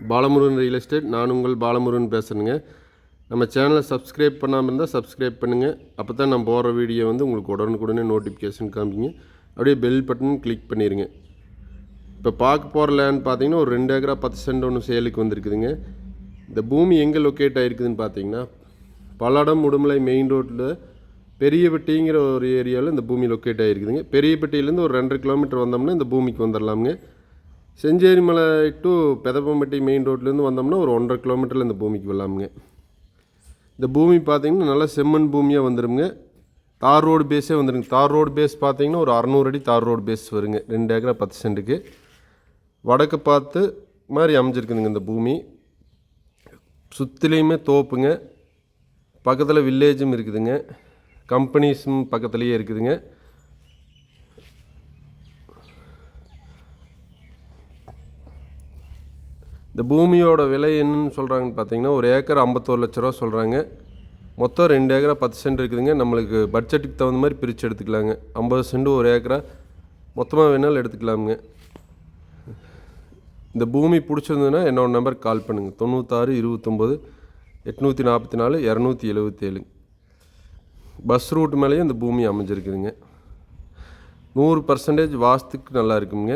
Balamurugan real estate நான் உங்கள் பாலமுருகன் பேசுகிறேங்க நம்ம சேனலை சப்ஸ்கிரைப் பண்ணாமல் இருந்தால் சப்ஸ்கிரைப் பண்ணுங்கள் அப்போ தான் நான் போடுற வீடியோ வந்து உங்களுக்கு உடனுக்குடனே நோட்டிஃபிகேஷன் காமிங்க அப்படியே பெல் பட்டன் கிளிக் பண்ணிடுங்க இப்போ பார்க்க போகிற லேண்ட் பார்த்தீங்கன்னா ஒரு ரெண்டு ஏக்கரா பத்து சென்ட் ஒன்று சேலுக்கு வந்திருக்குதுங்க. இந்த பூமி எங்கே லொக்கேட் ஆகிருக்குதுன்னு பார்த்தீங்கன்னா பல்லடம் உடுமலை மெயின் ரோட்டில் பெரியப்பட்டிங்கிற ஒரு ஏரியாவில் இந்த பூமி லொக்கேட் ஆகிருக்குதுங்க பெரியப்பட்டியிலேருந்து ஒரு ரெண்டரை கிலோமீட்டர் வந்தோம்னா இந்த பூமிக்கு வந்துடலாமுங்க செஞ்சேரி மலை டு பெதப்பம்பட்டி மெயின் ரோட்லேருந்து வந்தோம்னா ஒரு ஒன்றரை கிலோமீட்டரில் இந்த பூமிக்கு வரலாமுங்க. இந்த பூமி பார்த்தீங்கன்னா நல்லா செம்மண் பூமியாக வந்துடுங்க தார் ரோடு பேஸே வந்துடுங்க தார் ரோடு பேஸ் பார்த்திங்கன்னா ஒரு அறநூறு அடி தார் ரோடு பேஸ் வருங்க. ரெண்டு ஏக்கரா பத்து சென்ட்டுக்கு. வடக்கு பார்த்து மாதிரி அமைஞ்சிருக்குதுங்க இந்த பூமி. சுற்றிலையுமே தோப்புங்க. பக்கத்தில் வில்லேஜும் இருக்குதுங்க. கம்பெனிஸும் பக்கத்துலேயே இருக்குதுங்க. இந்த பூமியோட விலை என்னன்னு சொல்கிறாங்கன்னு பார்த்தீங்கன்னா ஒரு ஏக்கர் ஐம்பத்தோரு லட்ச ரூபா சொல்கிறாங்க மொத்தம் ரெண்டு ஏக்கரா பத்து சென்ட் இருக்குதுங்க. நம்மளுக்கு பட்ஜெட்டுக்கு தகுந்த மாதிரி பிரித்து எடுத்துக்கலாங்க. ஐம்பது சென்ட் ஒரு ஏக்கரா மொத்தமாக வேணாலும் எடுத்துக்கலாமுங்க. இந்த பூமி பிடிச்சிருந்ததுன்னா என்னோட நம்பருக்கு கால் பண்ணுங்கள் தொண்ணூத்தாறு இருபத்தொம்போது எட்நூற்றி நாற்பத்தி நாலு இரநூத்தி எழுபத்தேழு பஸ் ரூட் மேலேயும் இந்த பூமி அமைஞ்சிருக்குதுங்க. நூறு பர்சன்டேஜ் வாஸ்துக்கு நல்லா இருக்குங்க